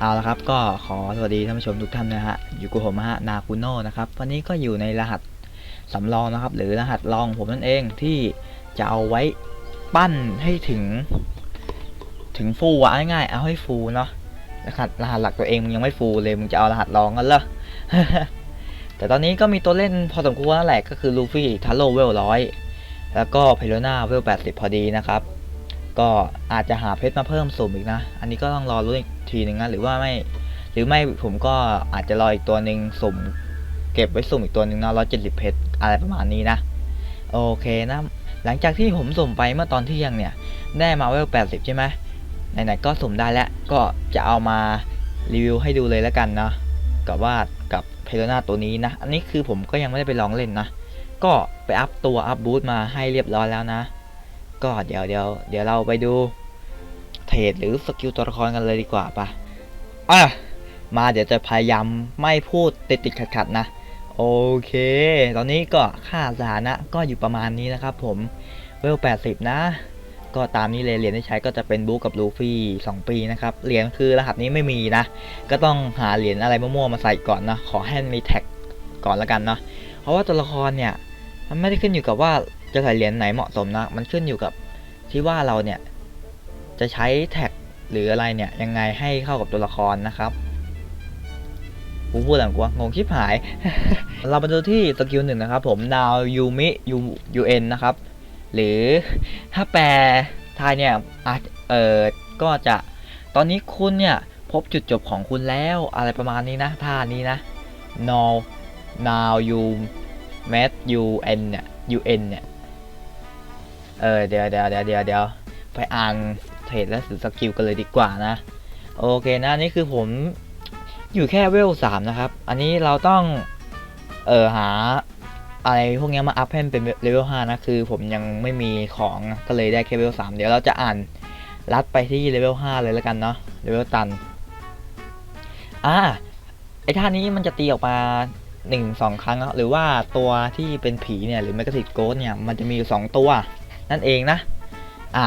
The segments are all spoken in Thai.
เอาละครับก็ขอสวัสดีท่านผู้ชมทุกท่านนะฮะอยู่กับผมฮะนาคุโนะนะครับวันนี้ก็อยู่ในรหัสสำรองนะครับ หรือรหัสรองผมนั่นเองที่จะเอาไว้ปั้นให้ถึง ถึงฟูอะง่ายๆเอาให้ฟูเนาะรหัสรหัสหลักตัวเองมึงยังไม่ฟูเลยมึงจะเอารหัสรองกันเหรอแต่ตอนนี้ก็มีตัวเล่นพอสมควรแล้วแหละก็คือลูฟี่ทัลโลเวลร้อยแล้วก็เพโลนาเวล80พอดีนะครับ ก็อาจจะหาเพชรมาเพิ่มสุ่มอีกนะ อันนี้ก็ต้องรอรุ้นอีกทีหนึ่งนะหรือว่าไม่หรือไม่ผมก็อาจจะรออีกตัวหนึ่งสุ่ม เก็บไว้สุ่มอีกตัวหนึ่งนะร้อยเจ็ดสิบเพชรอะไรประมาณนี้นะโอเคนะหลังจากที่ผมสุ่มไปเมื่อตอนเที่ยงเนี่ย ได้มาเวลแปดสิบใช่ไหมไหนๆก็สุ่มได้แล้วก็จะเอามารีวิวให้ดูเลยแล้วกันนะกับว่ากับเพโลนาตัวนี้นะ อันนี้คือผมก็ยังไม่ได้ไปลองเล่นนะ ก็ไปอัพตัวอัพบูทมาให้เรียบร้อยแล้วนะ ก็เดี๋ยวเดี๋ยวเดี๋ยวเราไปดูเทรดหรือสกิลตัวละครกันเลยดีกว่าปะอะมาเดี๋ยวจะพยายามไม่พูดติดติดขัดขัดๆนะ โอเค ตอนนี้ก็ค่าสถานะก็อยู่ประมาณนี้นะครับผม เวล 80 นะ ก็ตามนี้เลยเหรียญที่ใช้ก็จะเป็นบู๊กับลูฟี่ 2 ปีนะครับ เหรียญคือรหัสนี้ไม่มีนะ ก็ต้องหาเหรียญอะไรมั่วๆมาใส่ก่อนนะ ขอให้มีแท็กก่อนแล้วกันเนาะ เพราะว่าตัวละครเนี่ยมันไม่ได้ขึ้นอยู่กับว่า จะใส่เหรียญไหนเหมาะสมนะ มันขึ้นอยู่กับที่ว่าเราเนี่ย จะใช้แท็กหรืออะไรเนี่ย ยังไงให้เข้ากับตัวละครนะครับกูพูดอะไรกูวะงงชิบหาย เรามาดูที่สกิลหนึ่งนะครับผมดาวยูมิยูยูเอ็นนะครับ หรือถ้าแปลไทยเนี่ยอาจเออก็จะตอนนี้คุณเนี่ยพบจุดจบของคุณแล้วอะไรประมาณนี้นะท่านี้นะ now now you met you n เนี่ย u n เนี่ย เออเดี๋ยวเดี๋ยวเดี๋ยวเดี๋ยวเดี๋ยวไปอ่านเทรดและสกิลกันเลยดีกว่านะ โอเคนะนี่คือผมอยู่แค่เวลสามนะครับ อันนี้เราต้อง เออหาอะไรพวกนี้มาอัพให้มันเป็นเลเวล5นะคือผมยังไม่มีของก็เลยได้แค่เลเวล3เดี๋ยวเราจะอ่านลัดไปที่เลเวล5เลยแล้วกันเนาะเลเวลตันอ่าไอท่านี้มันจะตีออกมา1นสองครั้งหรือว่าตัวที่เป็นผีเนี่ยหรือแมกกาซิตโกสเนี่ยมันจะมีอยู่2ตัว นั่นเองนะ อะ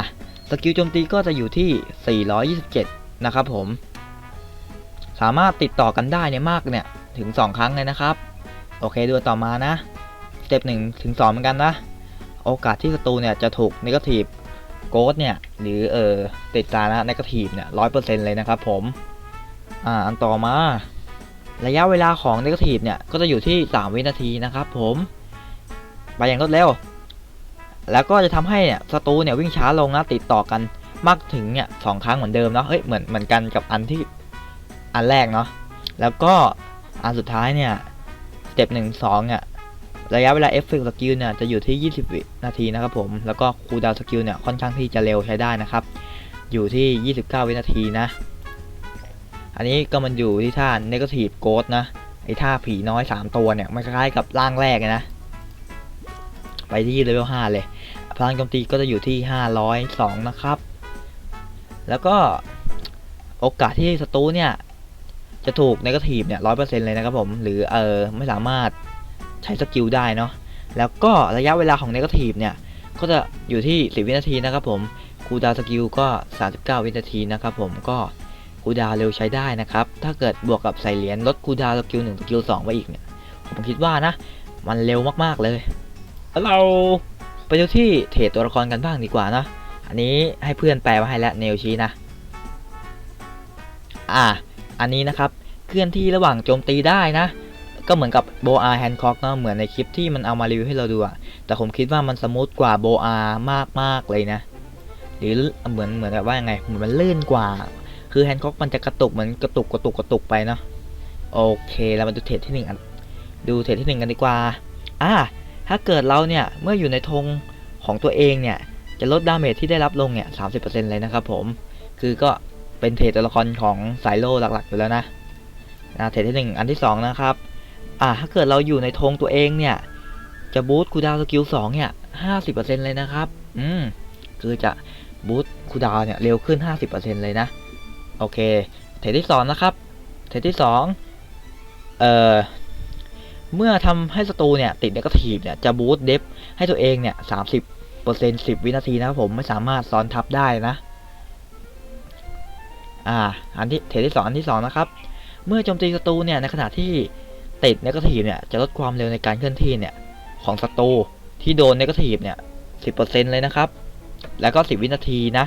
สกิลโจมตีก็จะอยู่ที่ 427 นะครับผม สามารถติดต่อกันได้เนี่ยมากเนี่ย ถึง 2 ครั้งเลยนะครับ โอเคดูต่อมานะสเต็ปหนึ่งถึงสองเหมือนกันนะ โอกาสที่ศัตรูเนี่ยจะถูกนิเกทีฟโกดเนี่ย หรือเออติดตานะนิเกทีฟเนี่ยร้อยเปอร์เซ็นต์เลยนะครับผม อ่า อันต่อมา ระยะเวลาของนิเกทีฟเนี่ย ก็จะอยู่ที่ 3 วินาทีนะครับผม ไปอย่างรวดเร็ว แล้วก็จะทำให้เนี่ยศัตรูเนี่ยวิ่งช้าลงนะติดต่อกันมากถึงเนี่ยสองครั้งเหมือนเดิมเนาะเฮ้ยเหมือนเหมือนกันกับอันที่อันแรกเนาะแล้วก็อันสุดท้ายเนี่ยสเต็ปหนึ่งสองเนี่ยระยะเวลาเอฟเฟกต์สกิลเนี่ยจะอยู่ที่ 20วินาทีนะครับผม แล้วก็คูลดาวสกิลเนี่ยค่อนข้างที่จะเร็วใช้ได้นะครับ อยู่ที่ 29 วินาทีนะ อันนี้ก็มันอยู่ที่ท่า Negative Ghost นะ ไอ้ท่าผีน้อย 3 ตัวเนี่ย มันคล้ายกับร่างแรกนะ ไปที่เลเวล5เลย พลังโจมตีก็จะอยู่ที่ 502 นะครับ แล้วก็โอกาสที่ศัตรูเนี่ยจะถูก Negative เนี่ย100%เปอร์เซ็นต์เลยนะครับผม หรือเออไม่สามารถใช้สกิลได้เนาะ แล้วก็ระยะเวลาของ Negative เนี่ย ก็จะอยู่ที่ 10 วินาทีนะครับผม คูดาวสกิลก็ 39 วินาทีนะครับผม ก็คูดาวเร็วใช้ได้นะครับ ถ้าเกิดบวกกับใส่เหรียญลดคูดาวสกิล1สกิล2ไปอีกเนี่ย ผมคิดว่านะ มันเร็วมากๆเลย แล้วเรา ไปดูที่เทรดตัวละครกันบ้างดีกว่านะอันนี้ให้เพื่อนแปลมาให้แล้วเนลชี้นะ อ่า อันนี้นะครับเคลื่อนที่ระหว่างโจมตีได้นะ ก็เหมือนกับโบอาแฮนคอกเนาะเหมือนในคลิปที่มันเอามารีวิวให้เราดูอะแต่ผมคิดว่ามันสมูทกว่าโบอามากมากๆเลยนะ หรือเหมือนเหมือนกับว่ายังไงเหมือนมันลื่นกว่า คือแฮนคอกมันจะกระตุกเหมือนกระตุกกระตุกกระตุกไปเนาะโอเคเรามาดูเทรดที่หนึ่งดูเทรดที่หนึ่งกันดีกว่า อ่า ถ้าเกิดเราเนี่ยเมื่ออยู่ในธงของตัวเองเนี่ยจะลดดาเมจที่ได้รับลงเนี่ยสาเลยนะครับผม คือก็เป็นเทรดตัวละครของสายโลหลักๆอยู่แล้วนะนะเทรดที่หนึ่งอันที่สองนะครับ อ่าถ้าเกิดเราอยู่ในธงตัวเองเนี่ย จะบูสต์คูดาวสกิลสองเนี่ยห้าสิบเปอร์เซ็นเลยนะครับ อืม คือจะบูสต์คูดาวเนี่ยเร็วขึ้นห้าสิบเปอร์เซ็นเลยนะ โอเค เทรดที่สองนะครับ เทรดที่สองเอ่อ เมื่อทำให้ศัตรูเนี่ยติดเนกาทีฟเนี่ยจะบูสต์เดฟให้ตัวเองเนี่ยสามสิบเปอร์เซ็นต์สิบวินาทีนะครับผมไม่สามารถซ้อนทับได้นะ อ่า อันที่เทรดที่สองอันที่สองนะครับ เมื่อโจมตีศัตรูเนี่ยในขณะที่ติดเนกาทีฟเนี่ยจะลดความเร็วในการเคลื่อนที่เนี่ยของศัตรูที่โดนเนกาทีฟเนี่ยสิบเปอร์เซ็นต์เลยนะครับ แล้วก็10วินาทีนะ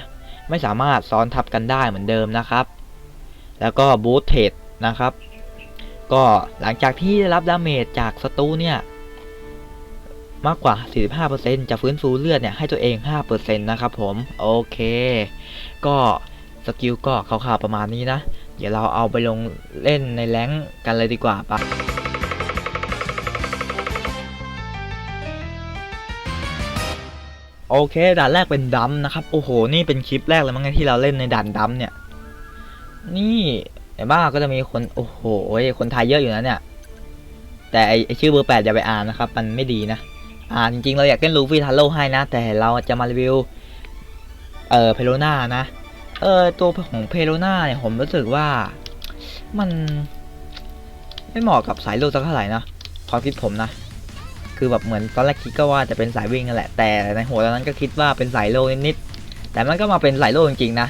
ไม่สามารถซ้อนทับกันได้เหมือนเดิมนะครับ แล้วก็บูทเทดนะครับ ก็หลังจากที่ได้รับดาเมจจากศัตรูเนี่ย มากกว่า 45%จะฟื้นฟูเลือดเนี่ยให้ตัวเอง 5%นะครับผม โอเค ก็สกิลก็คร่าวๆประมาณนี้นะ เดี๋ยวเราเอาไปลงเล่นในแรงกันเลยดีกว่าปะโอเคด่านแรกเป็นดัมนะครับ โอ้โห นี่เป็นคลิปแรกเลยมั้งที่เราเล่นในด่านดัมเนี่ย นี่ ไอ้บ้าก็จะมีคนโอ้โหคนไทยเยอะอยู่นะเนี่ย แต่ไอชื่อเบอร์แปดอย่าไปอ่านนะครับ มันไม่ดีนะ อ่าจริงๆ เราอยากเล่นลูฟี่ทาโร่ให้นะ แต่เราจะมารีวิว เอ่อเพโลนานะ เออตัวของเพโลนาเนี่ยผมรู้สึกว่ามัน ไม่เหมาะกับสายลูกสักเท่าไหร่นะความคิดผมนะ คือแบบเหมือนตอนแรกคิดก็ว่าจะเป็นสายวิ่งนั่นแหละแต่ในหัวตอนนั้นก็คิดว่าเป็นสายโลนิดๆแต่มันก็มาเป็นสายโลจริงๆนะ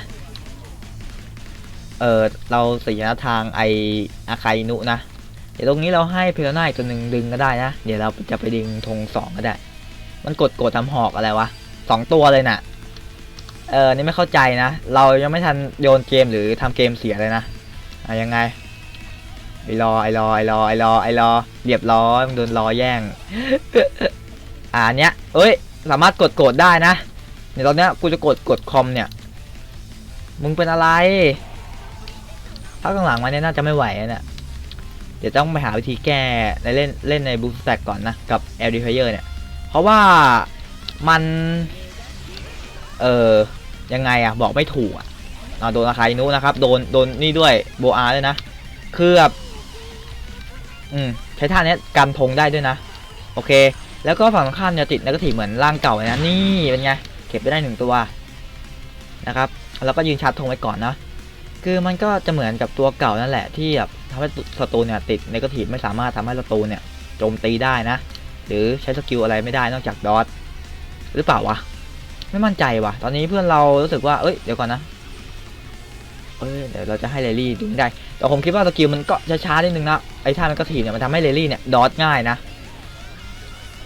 เออเราเสียทางไออาคาอินุนะ เดี๋ยวตรงนี้เราให้เพลนาอีกตัวหนึ่งดึงก็ได้นะ เดี๋ยวเราจะไปดึงธงสองก็ได้ มันกดกดทำหอกอะไรวะสองตัวเลยน่ะ เออนี่ไม่เข้าใจนะ เรายังไม่ทันโยนเกมหรือทำเกมเสียเลยนะอะยังไงไอรอไอรอไอรอไอรอไอรอเรียบร้อยมันโดนรอแย่ง อ่าเนี้ยเอ้ย สามารถกดกดได้นะเดี๋ยวตอนเนี้ยกูจะกดกดคอมเนี่ย มึงเป็นอะไร ถ้าข้างหลังมาเนี่ยน่าจะไม่ไหวอะเนี่ยเดี๋ยวต้องไปหาวิธีแก้ในเล่นเล่นในบูสแต็กก่อนนะ กับ LD Player เนี่ย เพราะว่ามัน เออยังไงอะบอกไม่ถูกอะเอาโดนอาคาอินุนะครับ โดนโดนนี่ด้วยโบอาด้วยนะคือแบบอืมใช้ท่านี้กันธงได้ด้วยนะ โอเค แล้วก็ฝั่งตรงข้ามจะติดแล้วก็ถีเหมือนร่างเก่าเลยนะ นี่เป็นไง เก็บไปได้หนึ่งตัวนะครับ แล้วก็ยืนชาร์จธงไว้ก่อนนะ คือมันก็จะเหมือนกับตัวเก่านั่นแหละที่แบบทำให้ศัตรูเนี่ยติดในกทีฟไม่สามารถทำให้ศัตรูเนี่ยโจมตีได้นะ หรือใช้สกิลอะไรไม่ได้นอกจากดอทหรือเปล่าวะไม่มั่นใจวะตอนนี้เพื่อนเรารู้สึกว่าเอ้ยเดี๋ยวก่อนนะเอ้ยเดี๋ยวเราจะให้เรลลี่ดึงได้ แต่ผมคิดว่าสกิลมันก็ช้าๆนิดนึงนะ ไอ้ท่ามันก็ถีบเนี่ยมันทำให้เรลลี่เนี่ยดอทง่ายนะ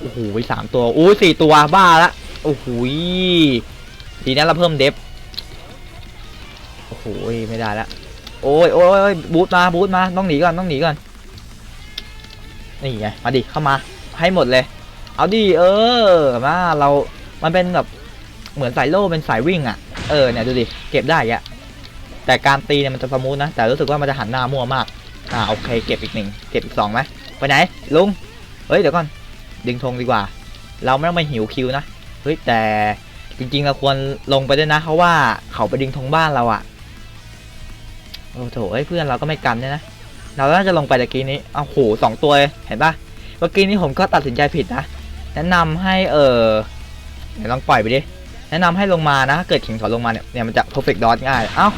โอ้โหสามตัว อู้สี่ตัวบ้าละ โอ้โหดีนะเราเพิ่มเดฟ หไม่ได้ละโอ้ยโอ้ยบูทมาบูทมาต้องหนีก่อนต้องหนีก่อนนี่ไงมาดิเข้ามาให้หมดเลย เอาดิเออมาเรามันเป็นแบบเหมือนสายโล่เป็นสายวิ่งอะเออเนี่ยดูดิเก็บได้อะแต่การตีเนี่ยมันจะสมูทนะแต่รู้สึกว่ามันจะหันหน้ามั่วมากอ่าโอเคเก็บอีกหนึ่งเก็บอีกสองไหมไปไหนลุงเฮ้ยเดี๋ยวก่อนดึงธงดีกว่า เราไม่ต้องไปหิวคิวนะเฮ้ยแต่จริงๆเราควรลงไปด้วยนะเพราะว่าเขาไปดึงธงบ้านเราอะ โอ้โถเอ้ยเพื่อนเราก็ไม่กันเนี่ยนะ เราน่าจะลงไปตะกี้นี้เอาโหสองตัวเลยเห็นปะเมื่อกี้นี้ผมก็ตัดสินใจผิดนะ แนะนำให้เออเดี๋ยวลองปล่อยไปดิ แนะนำให้ลงมานะถ้าเกิดขิงถอนลงมาเนี่ยเนี่ยมันจะ perfect dot ง่าย เอ้า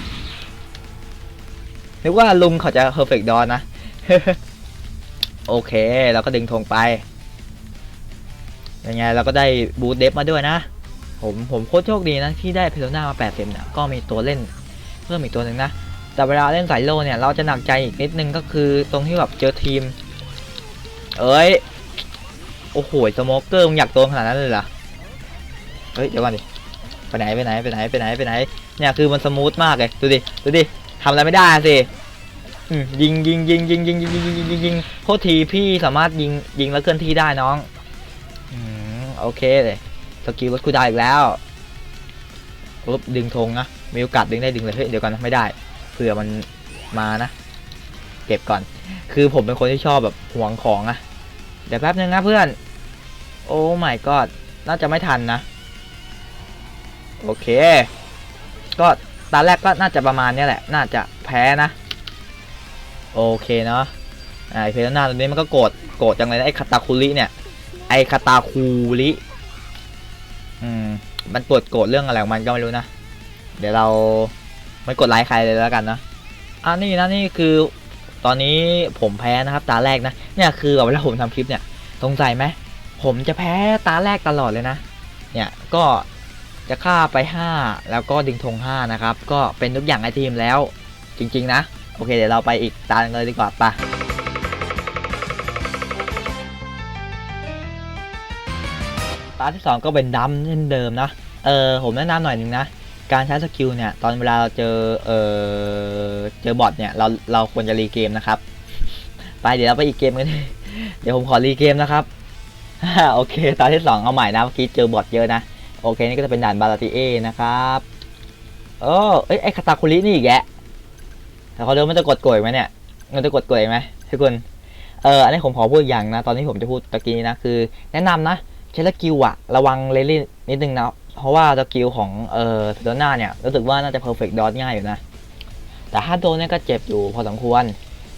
นึกว่าลุงเขาจะ perfect dot นะ โอเค เราก็ดึงธงไป ยังไงเราก็ได้บูทเดฟมาด้วยนะ ผมผมโคตรโชคดีนะที่ได้เพโลนามา8เซมเนี่ยก็มีตัวเล่นเพิ่มอีกตัวหนึ่งนะ แต่เวลาเล่นสายโลเนี่ย เราจะหนักใจอีกนิดนึงก็คือตรงที่แบบเจอทีม เอ้ย โอ้โหสโมเกอร์มึงอยากโดนขนาดนั้นเลยเหรอ เฮ้ย เดี๋ยวก่อนดิ ไปไหนไปไหนไปไหนไปไหนไปไหน เนี่ยคือมันสมูทมากเลย ดูดิ ดูดิทำอะไรไม่ได้สิยิงยิงยิงยิงยิงยิงยิงยิงยิงยิงยิงโทษทีพี่สามารถยิงยิงแล้วเคลื่อนที่ได้น้องอืมโอเคเลยสกิลรถคูดาอีกแล้วปุ๊บดึงธงนะมีโอกาสดึงได้ดึงเลยเฮ้ยเดี๋ยวก่อนไม่ได้ ผื่อมันมานะ เก็บก่อน คือผมเป็นคนที่ชอบแบบห่วงของอะเดี๋ยวแป๊บนึงนะเพื่อน โอ้ my god น่าจะไม่ทันนะ โอเค ก็ตาแรกก็น่าจะประมาณนี้แหละ น่าจะแพ้นะ โอเคเนาะไอเพลนาตัวนี้มันก็โกรธโกรธจังเลยนะไอคาตาคุริเนี่ย ไอคาตาคูริอืมมันปวดโกรธเรื่องอะไรของมันก็ไม่รู้นะ เดี๋ยวเรา ไม่กดไลค์ใครเลยแล้วกันนะอันนี้นะนี่คือตอนนี้ผมแพ้นะครับ ตาแรกนะเนี่ยคือแบบเวลาผมทำคลิปเนี่ยสงสัยไหมผมจะแพ้ตาแรกตลอดเลยนะ เนี่ยก็จะฆ่าไป 5 แล้วก็ดึงธง5นะครับ ก็เป็นทุกอย่างไอทีมแล้วจริง ๆ นะ โอเค เดี๋ยวเราไปอีกตาเลยดีกว่าปะตาที่สองก็เป็นดัมเช่นเดิมนะ เออผมแนะนำหน่อยหนึงนะ การใช้สกิลเนี่ยตอนเวลาเราเจอเออเจอบอทเนี่ยเราเราควรจะรีเกมนะครับ ไปเดี๋ยวเราไปอีกเกมกันเดี๋ยวผมขอรีเกมนะครับโอเคตาที่สองเอาใหม่นะเมื่อกี้เจอบอทเยอะนะโอเคนี่ก็จะเป็นด่านบาราติเอนะครับเออเอ้ยไอคาตาคุรินี่อีกแกะแต่เขาเดินมันจะกดกดไหมเนี่ยมันจะกดกดไหมทุกคนเอออันนี้ผมขอพูดอย่างนะ ตอนที่ผมจะพูดตะกี้นี้นะคือ แนะนำนะใช้สกิลอะระวังเลลี่นิดนึงนะ เพราะว่าสกิลของเอ่อโดน่าเนี่ยรู้สึกว่าน่าจะเพอร์เฟกต์ดอทง่ายอยู่นะ แต่ถ้าโดนเนี่ยก็เจ็บอยู่พอสมควร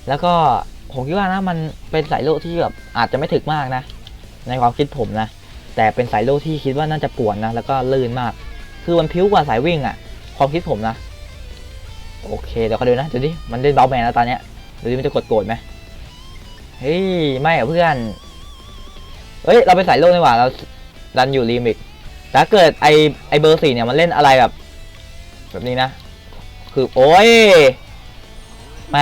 แล้วก็ผมคิดว่านะมันเป็นสายโลกที่แบบอาจจะไม่ถึกมากนะ ในความคิดผมนะ แต่เป็นสายโลกที่คิดว่าน่าจะปวนนะ แล้วก็ลื่นมาก คือมันพิ้วกว่าสายวิ่งอะความคิดผมนะ โอเคเดี๋ยวเขาดูนะเดูดิมันเล่นเบลแมนแล้วตอนเนี้ยเดูดิมันจะกดโกรธไหมเฮ้ยไม่อะเพื่อนเฮ้ยเราเป็นสายโลกนี่หว่าเราดันอยู่รีมิก แต่ถ้าเกิดไอไอเบอร์สี่เนี่ยมันเล่นอะไรแบบ แบบนี้นะ คือโอ้ยแหม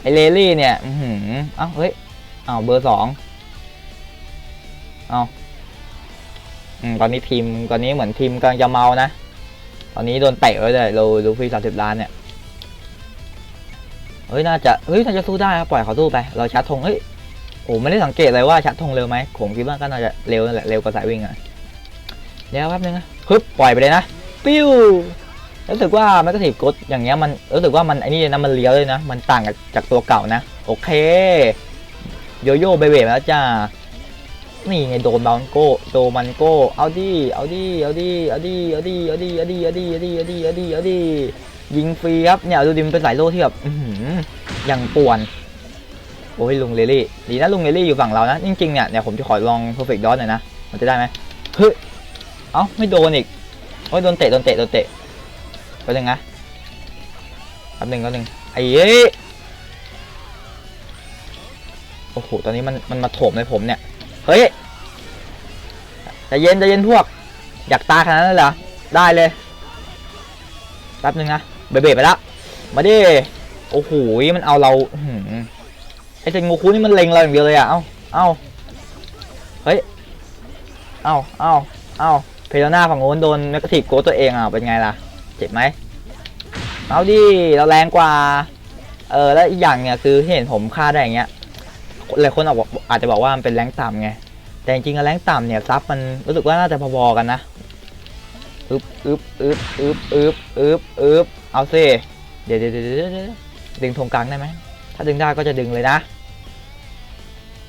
ไอเลลี่เนี่ย อือหือเอ้าเฮ้ยเอ้าเบอร์สองเอ้าอืมตอนนี้ทีมตอนนี้เหมือนทีมกำลังจะเมานะ ตอนนี้โดนเตะไว้เลยโลลูฟี่สามสิบล้านเนี่ยเฮ้ยน่าจะเฮ้ยน่าจะสู้ได้ครับปล่อยเขาสู้ไป เราชัดธงเฮ้ยโอ้ไม่ได้สังเกตเลยว่าชัดธงเร็วไหมผมคิดว่าก็น่าจะเร็วแหละเร็วกว่าสายวิ่งอะ เดี๋ยวแป๊บนึงนะฮึบปล่อยไปเลยนะ ปิ้วรู้สึกว่าแมกกาซีฟกดอย่างเงี้ยมันรู้สึกว่ามันไอ้นี่เลยนะมันเลี้ยวเลยนะ มันต่างกับจากตัวเก่านะ โอเค โยโย่เบเบแล้วจ้านี่ไงโดนบอลโก้โดนมันโก้เอาดิเอาดิเอาดิเอาดิเอาดิเอาดิเอาดิเอาดิเอาดิเอาดิเอาดิเอาดิยิงฟรีครับเนี่ยดูดิมันเป็นสายโล่ที่แบบอย่างป่วนโอ้ยลุงเลลี่ดีนะลุงเลลี่อยู่ฝั่งเรานะจริงๆเนี่ยเนี่ยผมจะขอลอง perfect dot หน่อยนะมันจะได้ไหมเฮ้ย เอ้าไม่โดนอีกโอ้ยโดนเตะโดนเตะโดนเตะแป๊บนึงนะแป๊บนึงแป๊บนึงไอ้เอ้โอ้โหตอนนี้มันมันมาโถมในผมเนี่ยเฮ้ยใจเย็นใจเย็นพวก อยากตายขนาดนั้นเลยเหรอได้เลยแป๊บนึงนะเบเบไปแล้วมาดิโอ้โหมันเอาเราไอ้เซนโงคุนี่มันเล็งเราอย่างเดียวเลยอะเอ้าเอ้าเฮ้ยเอ้าเอ้าเอ้า เพลโน่าฝั่งโน้นโดนแมกกาทีฟโกตัวเองอะเป็นไงล่ะ เจ็บไหมเอาดิเราแรงกว่า เออแล้วอีกอย่างเนี่ยคือที่เห็นผมฆ่าได้อย่างเงี้ยหลายคนอาจอาจจะบอกว่ามันเป็นแรงต่ำไงแต่จริงๆแรงต่ำเนี่ยซับมันรู้สึกว่าน่าจะพอๆกันนะอึบอึบอึบอึบอึบอึบอึบเอาสิเดี๋ยวเดี๋ยวเดี๋ยวเดี๋ยวเดี๋ยวดึงธงกลางได้ไหมถ้าดึงได้ก็จะดึงเลยนะ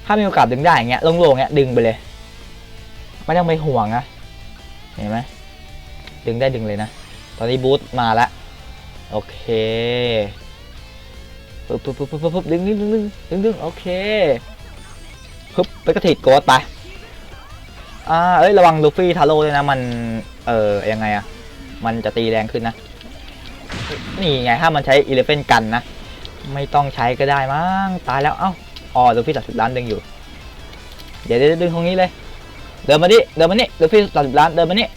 ถ้ามีโอกาสดึงได้อย่างเงี้ยโล่งๆเงี้ยดึงไปเลย ไม่ต้องไปห่วงนะ เห็นไหมดึงได้ดึงเลยนะ ตอนนี้บูทมาแล้วโอเคปึ๊บปึ๊บปึ๊บปึ๊บปึ๊บดึงดึงดึงดึงดึงดึงโอเคปึ๊บไปกระถิดโกดไปอ่าเอ้ยระวังลูฟี่ทาโร่ด้วยนะมันเอ่อยังไงอะมันจะตีแรงขึ้นนะ นี่ไงถ้ามันใช้อีเลฟเฟนกันนะ ไม่ต้องใช้ก็ได้มั้งตายแล้วเอ้าอ๋อลูฟี่ตัดสิบล้านดึงอยู่ เดี๋ยวเดี๋ยวดึงตรงนี้เลย เดินมาดิเดินมานี่ลูฟี่ตัดสิบล้านเดินมานี่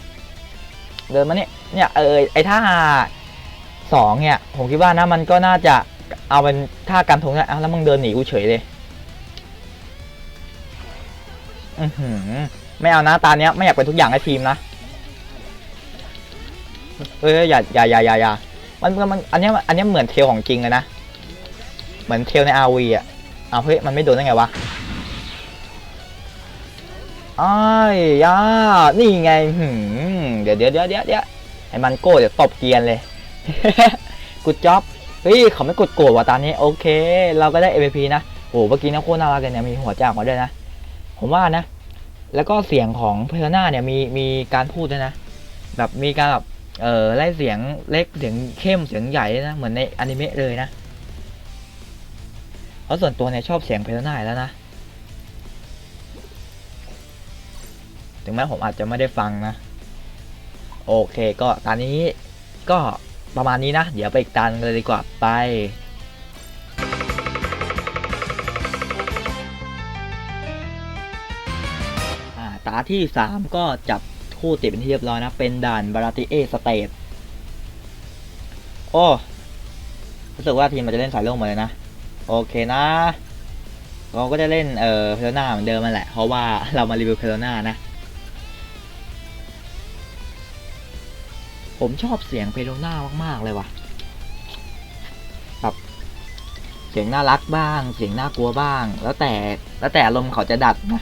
เดินมานี่เนี่ยเออไอท่าสองเนี่ยผมคิดว่านะมันก็น่าจะเอาเป็นท่ากันทงเนี่ยเอาแล้วมึงเดินหนีกูเฉยเลยอือหือไม่เอานะตาเนี้ยไม่อยากเป็นทุกอย่างให้ทีมนะเฮ้ยอย่าอย่าอย่าอย่าอย่ามันมันอันเนี้ยอันเนี้ยเหมือนเทลของจริงเลยนะ เหมือนเทลในอาวีอะเอาวเฮ้ยมันไม่โดนได้ไงวะ อ้ายยานี่ไงหืมเดี๋ยวเดี๋ยวเดี๋ยวเดี๋ยวเดี๋ยวไอ้มันโก้เดี๋ยวตบเกียนเลยกุดจ็อบเฮ้ยเขาไม่กดโกรธว่ะตอนนี้โอเค เราก็ได้ MVP นะโอ้เมื่อกี้นะโคตรน่ารักเลยเนี่ยมีหัวใจออกมาด้วยนะ ผมว่านะ แล้วก็เสียงของเพลนาเนี่ยมีมีการพูดด้วยนะ แบบมีการแบบเออไล่เสียงเล็กเสียงเข้มเสียงใหญ่นะเหมือนในอนิเมะเลยนะเพราะส่วนตัวเนี่ยชอบเสียงเพลนาแล้วนะ งแม้ผมอาจจะไม่ได้ฟังนะ โอเคก็ตอนนี้ก็ประมาณนี้นะ เดี๋ยวไปอีกตานเลยดีกว่าไปตาที่ 3 ก็จับคู่ติดเป็นที่เรียบร้อยนะ เป็นด่านบาราติเอสเตทโอ้รู้สึกว่าทีมมันจะเล่นสายโล่งหมดเลยนะ โอเคนะเราก็จะเล่นเอ่อเพลโนาเหมือนเดิมนั่นแหละ เพราะว่าเรามารีวิวเพลโนานะ ผมชอบเสียงเพลโนามาก ๆ เลยว่ะแบบเสียงน่ารักบ้าง เสียงน่ากลัวบ้าง แล้วแต่แล้วแต่อารมณ์เขาจะดัดนะ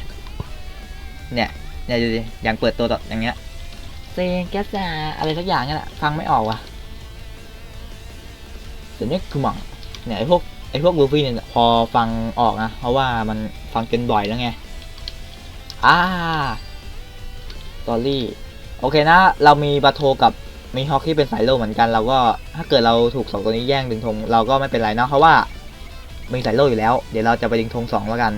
เนี่ยเนี่ยดูดิอย่างเปิดตัวแบบอย่างเงี้ยเซงแกสอะไรสักอย่างเนี่ยแหละฟังไม่ออกว่ะแต่เนี่ยคือหมังเนี่ยไอพวกไอพวกลูฟี่เนี่ยพอฟังออกนะเพราะว่ามันฟังจนบ่อยแล้วไงอ่าตอรี่โอเคนะ เรามีบาโทกับ มีฮอกที่เป็นสายโลเหมือนกันเราก็ถ้าเกิดเราถูกสองตัวนี้แย่งดึงธงเราก็ไม่เป็นไรเนาะเพราะว่ามีสายโลอยู่แล้ว เดี๋ยวเราจะไปดึงธงสองแล้วกัน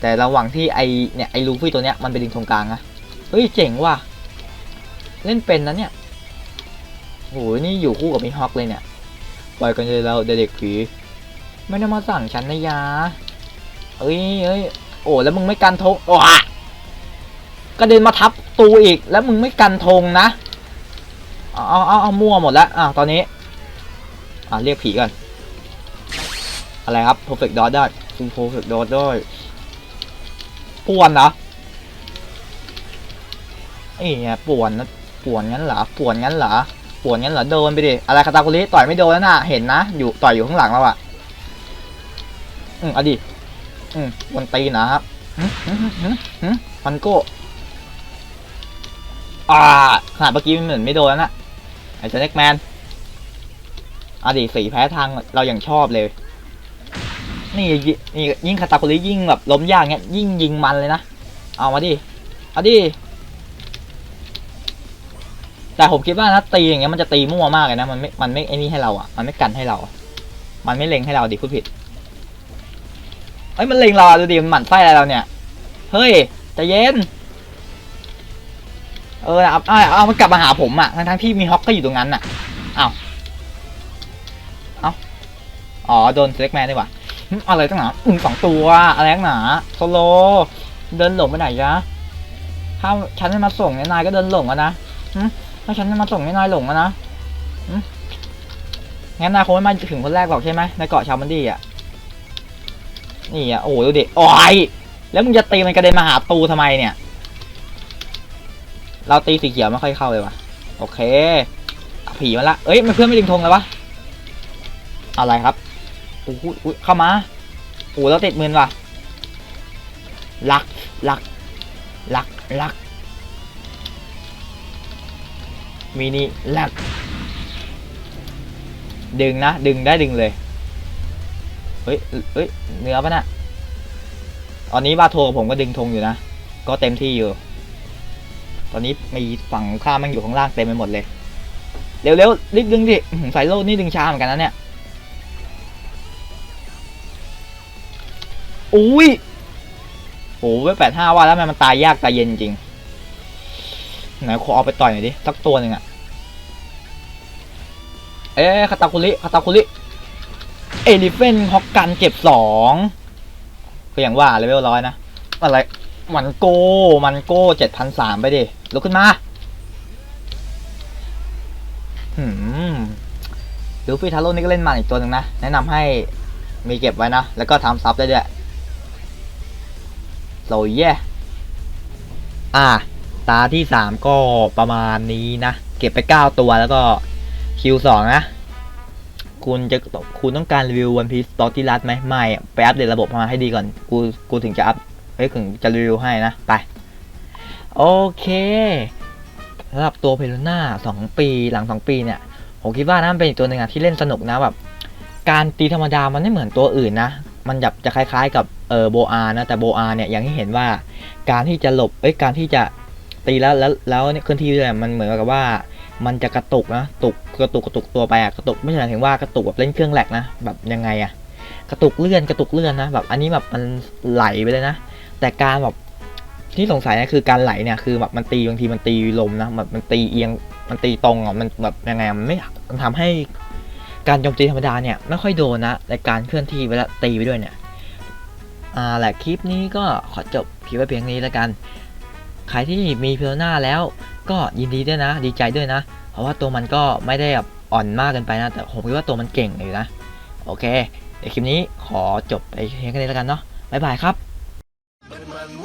แต่ระหว่างที่ไอเนี่ยไอลูฟี่ตัวเนี้ยมันไปดึงธงกลางนะเฮ้ยเจ๋งว่ะเล่นเป็นนะเนี่ยโหนี่อยู่คู่กับมีฮอกเลยเนี่ยปล่อยกันเลยเราเด็กผีไม่ได้มาสั่งฉันนะยาเอ้ยเอ้ยโอ้แล้วมึงไม่กันธงว้กระเด็นมาทับตูอีกแล้วมึงไม่กันธงนะ เอาเอาเอามั่วหมดแล้วอะตอนนี้ อะเรียกผีก่อน อะไรครับ perfect dot ได้ฟู perfect dot ได้ป่วนเหรอไอ้เนี่ยป่วนนะป่วนงั้นเหรอป่วนงั้นเหรอป่วนงั้นเหรอโดนไปดิอะไรคาตาคุริต่อยไม่โดนแล้วน่ะเห็นนะ อยู่ต่อยอยู่ข้างหลังเราอะอืมอดิอืมวันตีนะครับหืมหืมหืมหืมหืมมันโก้อ่าขนาดเมื่อกี้มันเหมือนไม่โดนแล้วนะ ไอ้สแน็กแมนอดีตสีแพ้ทางเราอย่างชอบเลย นี่ยินี่ยิ่งคาตาคุริยิ่งแบบล้มยากเงี้ยยิ่งยิงมันเลยนะ เอามาดิ เอาดิ แต่ผมคิดว่านะตีอย่างเงี้ยมันจะตีมั่วมากเลยนะ มันไม่ มันไม่ไอ้นี่ให้เราอะ มันไม่กันให้เรา มันไม่เล็งให้เราดิพูดผิด เอ้ยมันเล็งเราดูดิมันหมั่นไส้อะไรเราเนี่ย เฮ้ยใจเย็น เออเอาเอาเอามันกลับมาหาผมอะทั้งทั้งที่มีฮอกก็อยู่ตรงนั้นอะเอาเอาอ๋อโดนเซ็กแมนดีกว่าอะไรตั้งหนาอึ้งสองตัวอะไรตั้งหนาโซโลเดินหลงไปไหนยะถ้าฉันไม่มาส่งนายก็เดินหลงอะนะถ้าฉันไม่มาส่งนายหลงอะนะงั้นนายคงไม่มาถึงคนแรกหรอกใช่ไหมในเกาะชาวมันดี้อะนี่อะโอ้โหดูดิโอ้ยแล้วมึงจะตีมันกระเด็นมาหาตูทำไมเนี่ย เราตีสีเขียวไม่ค่อยเข้าเลยว่ะ โอเคผีมาละ เอ้ยมันเพื่อนไม่ดึงธงเลยวะ อะไรครับโอ้หอุ๊ยเข้ามาโอ้เราติดมืนว่ะลักลักลักลักมินิลัก ดึงนะ ดึงได้ดึงเลย เฮ้ยเฮ้ยเนื้อปะน่ะตอนนี้บาโทกับผมก็ดึงธงอยู่นะ ก็เต็มที่อยู่ ตอนนี้มีฝั่งข้ามมันอยู่ข้างล่างเต็มไปหมดเลย เร็วๆรีบดึงดิสายโลดนี่ดึงช้าเหมือนกันนะเนี่ยอุ้ยโอ้แปดห้าว่าแล้วทำไมมันตายยากตายเย็นจริงไหนขอเอาไปต่อยหน่อยดิสักตัวหนึ่งอะเอ๊ะคาตาคุริคาตาคุริเอลิเฟนฮอกกันเก็บสองก็อย่างว่าเลเวลร้อยนะอะไร มันโก้ มันโก้เจ็ดพันสามไปดิลุกขึ้นมาหืมลูฟี่ทาโร่นี่ก็เล่นมันอีกตัวหนึ่งนะ แนะนำให้มีเก็บไว้นะ แล้วก็ทำซับได้ด้วยโซเย่อะ ตาที่สามก็ประมาณนี้นะ เก็บไปเก้าตัวแล้วก็คิวสองนะ คุณจะคุณต้องการรีวิววันพี e ตอที่รัดไหมไม่ ไปอัปเดตระบบมาให้ดีก่อน กูกูถึงจะอัพ เฮ้ยถึงจะรีวิวให้นะ ไป โอเคสำหรับตัวเพลูน่าสองปีหลังสองปีเนี่ย ผมคิดว่านะมันเป็นอีกตัวหนึ่งอะที่เล่นสนุกนะแบบการตีธรรมดามันไม่เหมือนตัวอื่นนะ มันจะจะคล้ายๆกับเออโบอานะ แต่โบอาเนี่ยอย่างที่เห็นว่าการที่จะหลบเอ้ยการที่จะตีแล้วแล้วแล้วเนี่ยเคลื่อนที่เนี่ยมันเหมือนกับว่ามันจะกระตุกนะตุกกระตุกกระตุกตัวไปอะกระตุกไม่ใช่หมายถึงว่ากระตุกแบบเล่นเครื่องแหลกนะแบบยังไงอะกระตุกเลื่อนกระตุกเลื่อนนะแบบอันนี้แบบมันไหลไปเลยนะ แต่การแบบที่สงสัยเนี่ยคือการไหลเนี่ยคือแบบมันตีบางทีมันตีลมนะแบบมันตีเอียงมันตีตรงอะมันแบบยังไงมันไม่มันทำให้การโจมตีธรรมดาเนี่ยไม่ค่อยโดนนะแต่การเคลื่อนที่เวลาตีไปด้วยเนี่ยอ่าแหละคลิปนี้ก็ขอจบคลิปไว้เพียงนี้แล้วกัน ใครที่มีเพลหน้าแล้วก็ยินดีด้วยนะ ดีใจด้วยนะ เพราะว่าตัวมันก็ไม่ได้แบบอ่อนมากเกินไปนะ แต่ผมคิดว่าตัวมันเก่งอยู่นะ โอเคเดี๋ยวคลิปนี้ขอจบไปเพียงแค่นี้แล้วกันเนาะบ๊ายบายครับ but my